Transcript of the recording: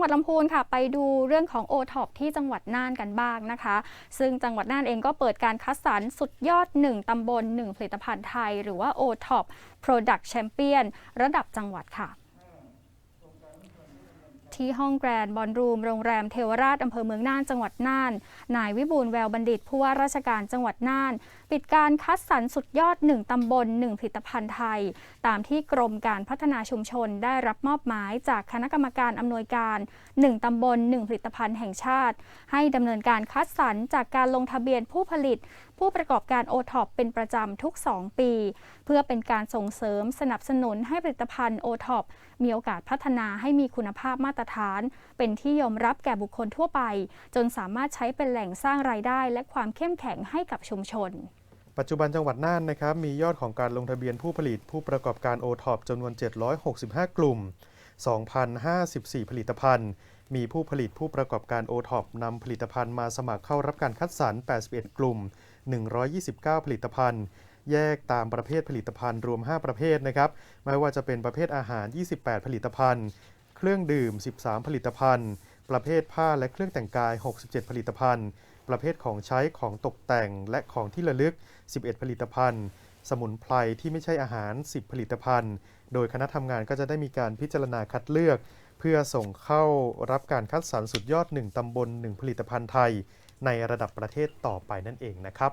งหวัดลำพูนค่ะ ไปดูเรื่องของโอท็อปที่จังหวัดน่านกันบ้างนะคะ ซึ่งจังหวัดน่านเองก็เปิดการคัดสรรสุดยอด 1ตำบล 1 ผลิตภัณฑ์ไทย หรือว่า o t o p Product Champion ระดับจังหวัดค่ะ ที่ห้องแกรนด์บอลรูม โรงแรมเทวราชอำเภอเมืองน่านจังหวัดน่าน นายวิบูลแววบัณฑิตผู้ว่าราชการจังหวัดน่าน ปิดการคัดสรรสุดยอด 1 ตำบล 1 ผลิตภัณฑ์ไทย ตามที่กรมการพัฒนาชุมชนได้รับมอบหมายจากคณะกรรมการอำนวยการ 1 ตำบล 1 ผลิตภัณฑ์แห่งชาติ ให้ดำเนินการคัดสรรจากการลงทะเบียนผู้ผลิต ผู้ประกอบการโอท็อปเป็นประจำทุก 2 ปี เพื่อเป็นการส่งเสริมสนับสนุนให้ผลิตภัณฑ์โอท็อปมีโอกาสพัฒนาให้มีคุณภาพมาตรฐาน เป็นที่ยอมรับแก่บุคคลทั่วไป จนสามารถใช้เป็นแหล่งสร้างรายได้ และความเข้มแข็งให้กับชุมชนปัจจุบันจังหวัดน่านนะครับมียอดของการลงทะเบียนผู้ผลิตผู้ประกอบการโอท็อปจำนวน 765 กลุ่ม 2,054 ผลิตภัณฑ์ มีผู้ผลิตผู้ประกอบการโอท็อปนำผลิตภัณฑ์มาสมัครเข้ารับการคัดสรร 81 กลุ่ม 129 ผลิตภัณฑ์ แยกตามประเภทผลิตภัณฑ์รวม 5 ประเภทนะครับ ไม่ว่าจะเป็นประเภทอาหาร 28 ผลิตภัณฑ์ เครื่องดื่ม 13 ผลิตภัณฑ์ ประเภทผ้าและเครื่องแต่งกาย 67 ผลิตภัณฑ์ ประเภทของใช้ของตกแต่งและของที่ระลึก 11 ผลิตภัณฑ์ สมุนไพรที่ไม่ใช่อาหาร 10 ผลิตภัณฑ์ โดยคณะทำงานก็จะได้มีการพิจารณาคัดเลือก เพื่อส่งเข้ารับการคัดสรรสุดยอด 1 ตำบล 1 ผลิตภัณฑ์ไทย ในระดับประเทศต่อไปนั่นเองนะครับ